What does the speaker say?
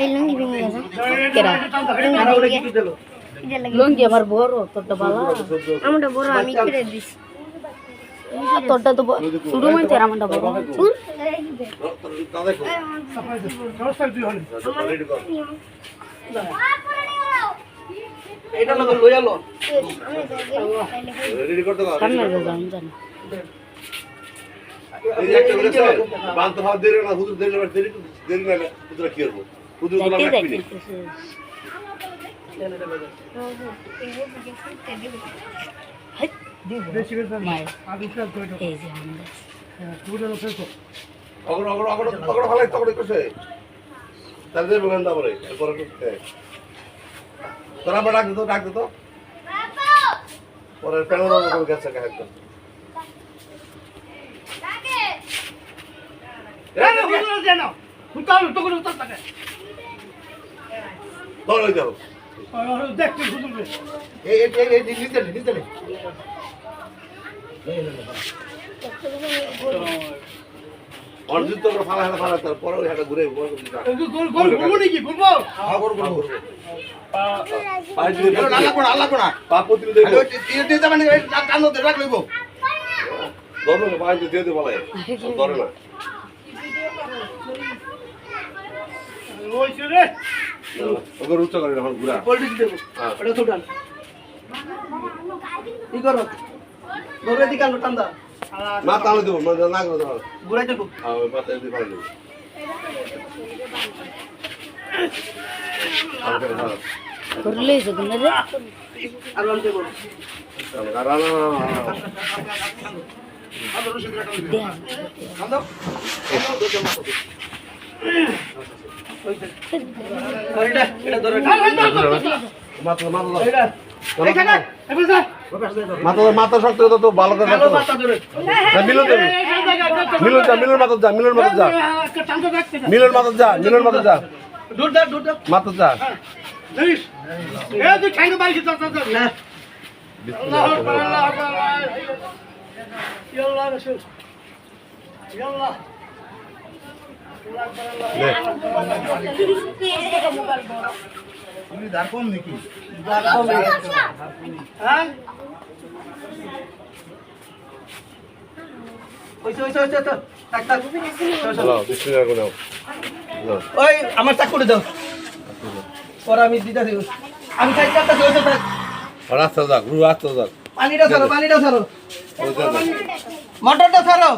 এই লুঙ্গি ভেঙে গেছে। কেরা? লাগে লুঙ্গি আমার বড় তোরটা বালা। আমটা বড় আমি কেটে দিছি। তোরটা তো শুরু হয়েছে আমারটা বড়। তা এটা লোক লই আলো রেডি করতে কর সামনে যে জানি। এই যে একটা বলেছে বান্ত ভাব দেরি না হুজুর দেরি না দেরি দেরি না হুজুর কি করব? হুজুরগুলো যাইতে তার ডাক দিত ডাক দিত পরে প্যানেল করে গেছে একদম ধর যাও এই এই এই এই নিতে নে, নিতে অর্জিত তো ফালা হালা ফালা তারপরে ওই হাটা ঘুরে। ধরো না দে না ওকে উচ্চ করে এখন ঘুরা। পোল্ট্রি দেবো। হ্যাঁ। ওটা ছুটান কি করো ধরে দিকে আলো টান্দা মাথা আমি দেবো মানে না করে দেবো ঘুরাই দেবো। হ্যাঁ মাথা দিয়ে পাই দেবো। করলেই যে গুনে রে আর আনতে বলো টান দাও। আর এটা এটা ধরে মাথা মাথা এটা এখানে মাথা শক্ত তো ভালো করে মিলন মিলন যা মিলন মাথা যা মিলন মাথা যা মিলন মাথা যা মিলন মাথা যা মাথা যা না তুমি দাঁড় কম নাকি? নাও। ওই আমার চাক করে দাও পরে আমি দিতে দিব আমি সাইড করতে ওইসে থাক আর আস্তে যাক রু আস্তে যাক পানিটা ছাড়ো পানিটা ছাড়ো। মটরটা ছাড়ো